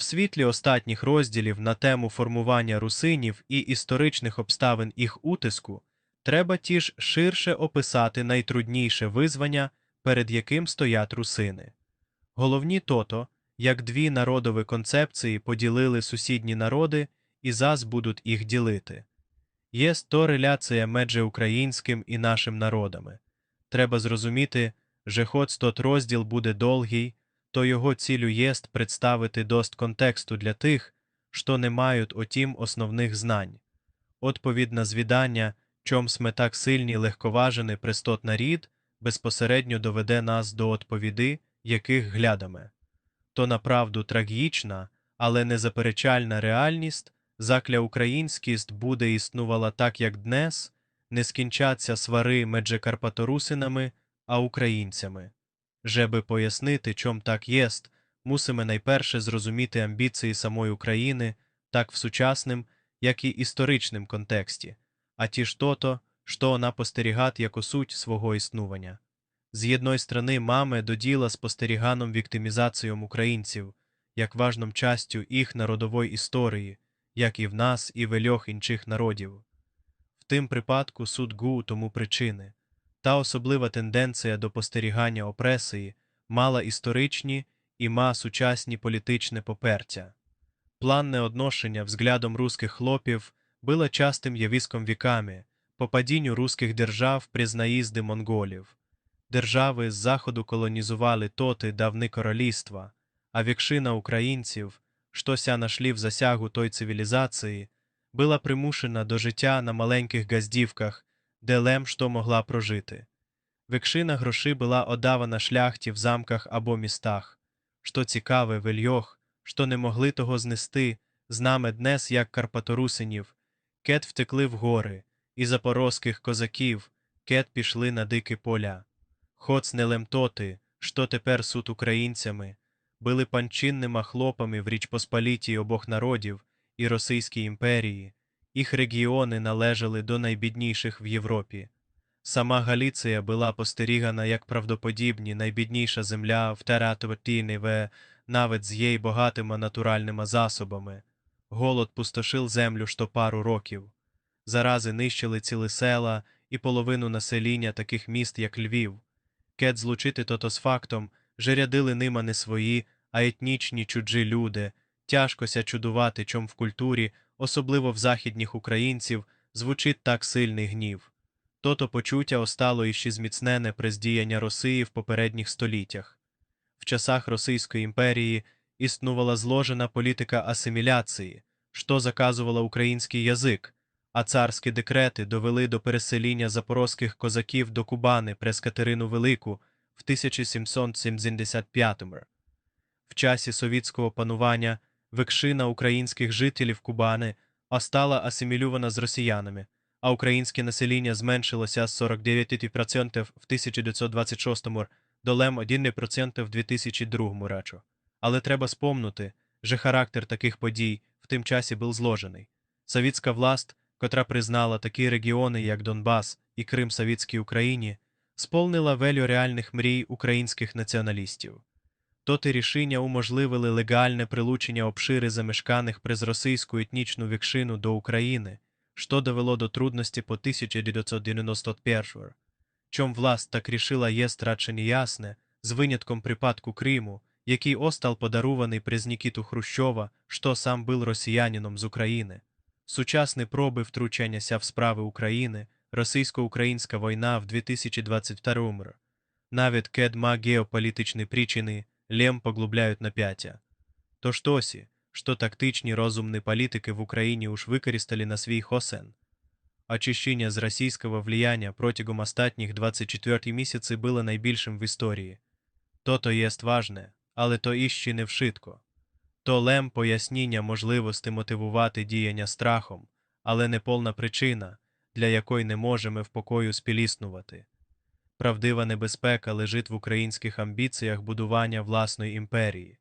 В світлі остатніх розділів на тему формування русинів і історичних обставин їх утиску треба ті ж ширше описати найтрудніше визвання, перед яким стоять русини. Головні тото, як дві народові концепції поділили сусідні народи і зас будуть їх ділити. Є то реляція між українським і нашим народами. Треба зрозуміти, що хоч тот розділ буде довгий, то його цілю єст представити дост контексту для тих, що не мають отім основних знань. Отповідь на звідання, чом сме так сильні легковажений престот нарід, безпосередньо доведе нас до отповіди, яких глядаме. То направду трагічна, але незаперечальна реальність, закля українськість буде існувала так, як днес, не скінчаться свари медже карпаторусинами, а українцями. Жеби пояснити, чом так єст, мусимо найперше зрозуміти амбіції самої України так в сучасним, як і історичним контексті, а ті ж тото, що вона постерігат як суть свого існування. З єдної сторони маме до діла спостеріганом віктимізацією українців, як важном частю їх народової історії, як і в нас, і в льох інших народів. В тим припадку суд ГУ тому причини. Та особлива тенденція до постерігання опресії мала історичні і ма сучасні політичне попертя. Планне одношення взглядом русських хлопів було частим явіском віками, по падінню русських держав приз наїзди монголів. Держави з заходу колонізували тоти давни королівства, а вікшина українців, що ся нашли в засягу той цивілізації, була примушена до життя на маленьких газдівках, де лем що могла прожити. Векшина гроші була одавана шляхті в замках або містах, що цікаве вельйох, що не могли того знести, з нами днес, як карпаторусинів, кет втекли в гори, і запорозьких козаків, кет пішли на дикі поля. Хоц не лемтоти, що тепер суд українцями, били панчинними хлопами в Річ Посполітій обох народів і Російській імперії, їх регіони належали до найбідніших в Європі. Сама Галіція була постерігана як правдоподібні найбідніша земля в Тератовертійневе, навіть з її багатими натуральними засобами. Голод пустошив землю що пару років. Зарази нищили цілі села і половину насеління таких міст, як Львів. Кет злучити тото з фактом, же рядили нима не свої, а етнічні чуджі люди, тяжкося чудувати, чом в культурі, особливо в західніх українців, звучить так сильний гнів. Тото почуття остало іще зміцнене при здіяння Росії в попередніх століттях. В часах Російської імперії існувала зложена політика асиміляції, що заказувала український язик, а царські декрети довели до пересеління запорозьких козаків до Кубани през Катерину Велику в 1775 В часі совітського панування векшина українських жителів Кубани остала асимілювана з росіянами, а українське населення зменшилося з 49% в 1926 до лем 1% в 2002 речу. Але треба спомнути, що характер таких подій в тим часі був зложений. Совітська власть, котра признала такі регіони, як Донбас і Крим Совітській Україні, сповнила велю реальних мрій українських націоналістів. Тоти рішення уможливили легальне прилучення обшири замешканих приз російську етнічну вікшину до України, що довело до трудності по 1991 Чом власть так рішила є радше неясне, з винятком припадку Криму, який остал подаруваний приз Нікіту Хрущова, що сам був росіянином з України. Сучасні проби втручанняся в справи України, російсько-українська війна в 2022 навіть кедма геополітичні причини лем поглубляють нап'яття. Тож тосі, що тактичні розумні політики в Україні уж використали на свій хосен. Очищення з російського влияння протягом останніх 24 місяці було найбільшим в історії. То-то єст важне, але то іще не вшитко. То лем поясніння можливості мотивувати діяння страхом, але не повна причина, для якої не можемо в покою спіліснувати. Правдива небезпека лежить в українських амбіціях будування власної імперії.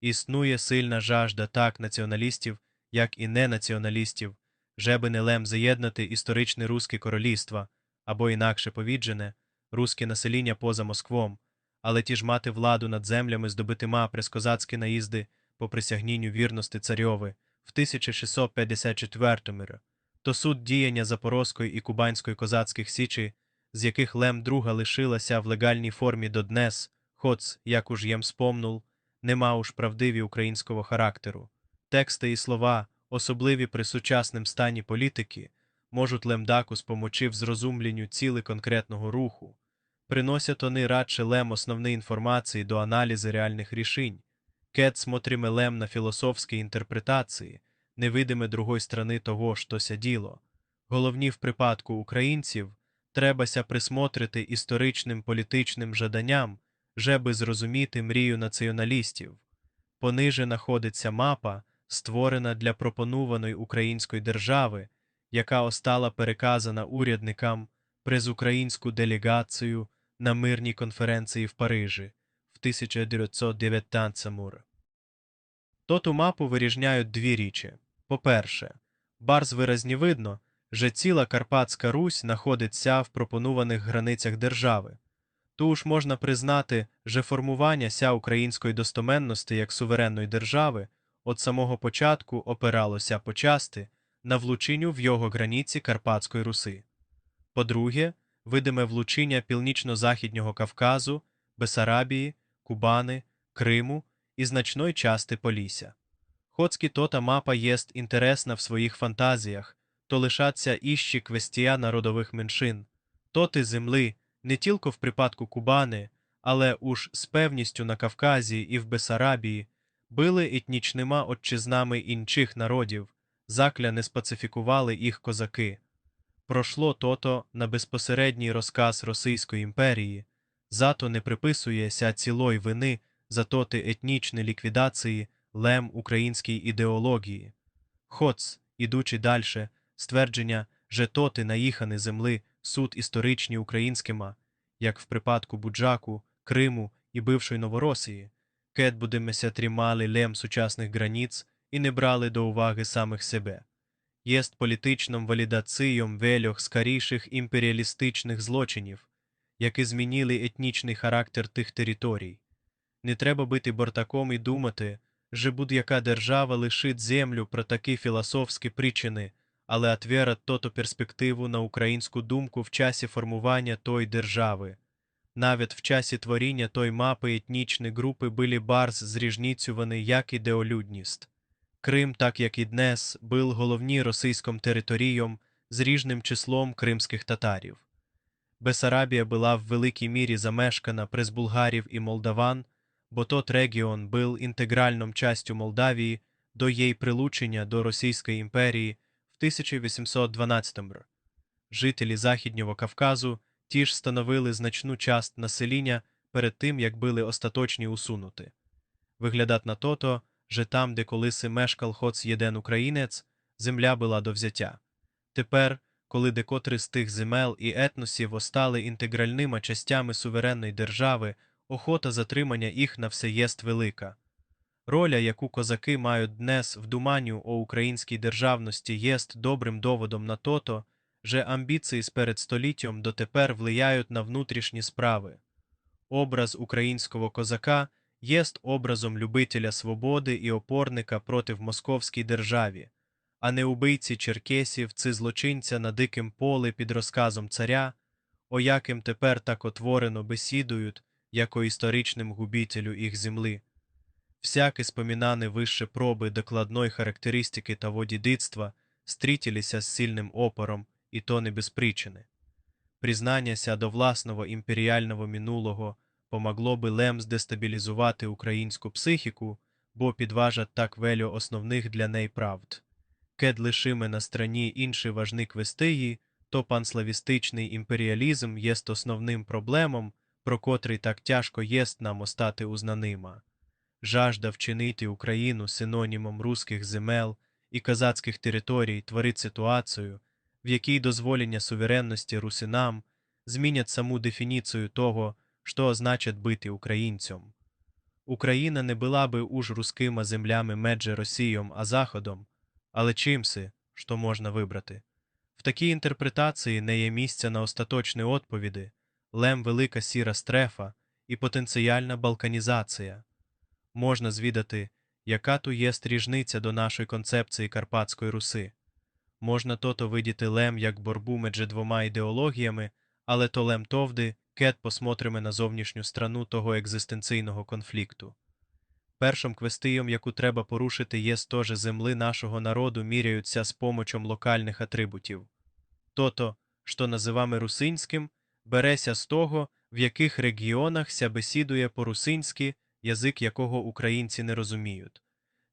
Існує сильна жажда так націоналістів, як і ненаціоналістів, жеби не лем заєднати історичне руське королівство або інакше повіджене, руське насеління поза Москвом, але ті ж мати владу над землями здобитима през козацькі наїзди по присягнінню вірності царьови в 1654 р, то суд діяння Запорозької і Кубанської козацьких січі, з яких Лем друга лишилася в легальній формі до днес, хоц, як уж єм спомнул, нема уж правдиві українського характеру. Тексти і слова, особливі при сучасним стані політики, можуть лемдаку спомочи в зрозумленню ціли конкретного руху, приносять вони радше лем основні інформації до аналізу реальних рішень, кет смотриме лем на філософські інтерпретації, невидиме другої сторони того, що ся діло. Головні в припадку українців требася присмотрити історичним політичним жаданням, жеби зрозуміти мрію націоналістів. Пониже знаходиться мапа, створена для пропонуваної української держави, яка остала переказана урядникам през українську делегацію на мирній конференції в Парижі в 1919 р. Тоту мапу виріжняють дві річі. По-перше, барз виразні видно, що ціла Карпатська Русь знаходиться в пропонуваних границях держави. Ту ж можна признати, що формування ся української достоменності як суверенної держави від самого початку опиралося почасти на влучиню в його границі Карпатської Руси. По-друге, видиме влучіння північно-західнього Кавказу, Бесарабії, Кубани, Криму і значної части Полісся. Хоцкі тота мапа єст інтересна в своїх фантазіях, то лишаться іщі квестія народових меншин, тоти земли, не тільки в припадку Кубани, але уж з певністю на Кавказі і в Бесарабії, били етнічними отчизнами інших народів, закля не спацифікували їх козаки. Прошло тото на безпосередній розказ Російської імперії, зато не приписується цілої вини за тоти етнічні ліквідації лем українській ідеології. Хоц, ідучи дальше, ствердження, že тоти наїхани земли суд історичні українськима, як в припадку Буджаку, Криму і бившої Новоросії, кет будемеся тримали лем сучасних границь і не брали до уваги самих себе. Єст політичним валідацієм вельох скоріших імперіалістичних злочинів, які змінили етнічний характер тих територій. Не треба бути бортаком і думати, що будь-яка держава лишить землю про такі філософські причини, але отвера тото перспективу на українську думку в часі формування той держави. Навіть в часі творіння той мапи етнічні групи були барз зріжніцювані як ідеолюдність. Крим, так як і днес, був головні російським територієм з ріжним числом кримських татарів. Бесарабія була в великій мірі замешкана през булгарів і молдаван, бо тот регіон був інтегральним частю Молдавії до її прилучення до Російської імперії 1812 р. Жителі Західнього Кавказу ті ж становили значну часть населення перед тим, як були остаточні усунути. Виглядать на тото, що там, де колиси мешкав хоц єден українець, земля була до взяття. Тепер, коли декотри з тих земел і етносів остали інтегральними частями суверенної держави, охота затримання їх на все єст велика. Роля, яку козаки мають днес в думанню о українській державності, єст добрим доводом на тото, що амбіції з перед століттям дотепер влияють на внутрішні справи. Образ українського козака єст образом любителя свободи і опорника проти московській державі, а не убийці черкесів чи злочинця на диким поле під розказом царя, о яким тепер так отворено бесідують, як о історичним губителю їх земли. Всякі споминаны вище проби докладної характеристики того дідицтва стрітілися з сильним опором, і то не без причини. Признанняся до власного імперіального минулого помогло би лем здестабілізувати українську психіку, бо підважать так велю основних для неї правд. Кед лишиме на страні інші важні квестиї, то панславістичний імперіалізм єст основним проблемом, про котрий так тяжко єст нам остати узнанима. Жажда вчинити Україну синонімом руських земел і казацьких територій творить ситуацію, в якій дозволення суверенності русинам змінять саму дефініцію того, що означить бути українцем. Україна не була би уж рускими землями медже Росієм, а Заходом, але чимси, що можна вибрати. В такій інтерпретації не є місця на остаточні відповіді, лем велика сіра стрефа і потенціальна балканізація. Можна звідати, яка ту є стріжниця до нашої концепції Карпатської Руси. Можна тото видіти лем як борбу медже двома ідеологіями, але то лем товди, кет посмотриме на зовнішню страну того екзистенційного конфлікту. Першим квестиєм, яку треба порушити, є стоже земли нашого народу міряються з помочом локальних атрибутів. Тото, що називаме русинським, береся з того, в яких регіонах ся бесідує по-русинськи, язик якого українці не розуміють.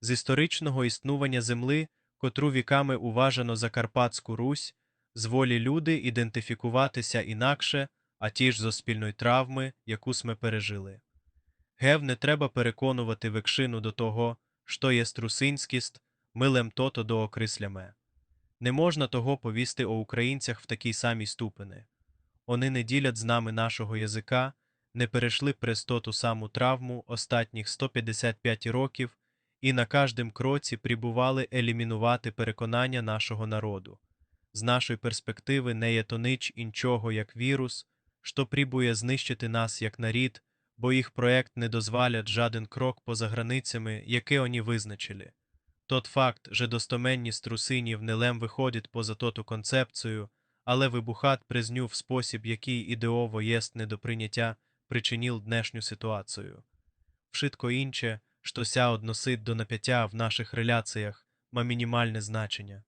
З історичного існування земли, котру віками уважано за Карпатську Русь, з волі люди ідентифікуватися інакше, а ті ж зо спільної травми, яку сме пережили. Гев не треба переконувати векшину до того, що є струсинськість, милем тото до окрисляме. Не можна того повісти о українцях в такій самій ступени. Вони не ділять з нами нашого язика, не перейшли през ту саму травму останніх 155 років і на кожним кроці прибували елімінувати переконання нашого народу. З нашої перспективи не є то нич іншого як вірус, що прибує знищити нас як нарід, бо їх проект не дозволять жаден крок поза границями, які вони визначили. Тот факт, що достоменність русинів не лем виходить поза тоту концепцію, але вибухат призню в спосіб, який ідеово єст недоприйняття, причинил днешню ситуацію. Вшитко інше, що ся односит до напяття в наших реляціях, ма мінімальне значення.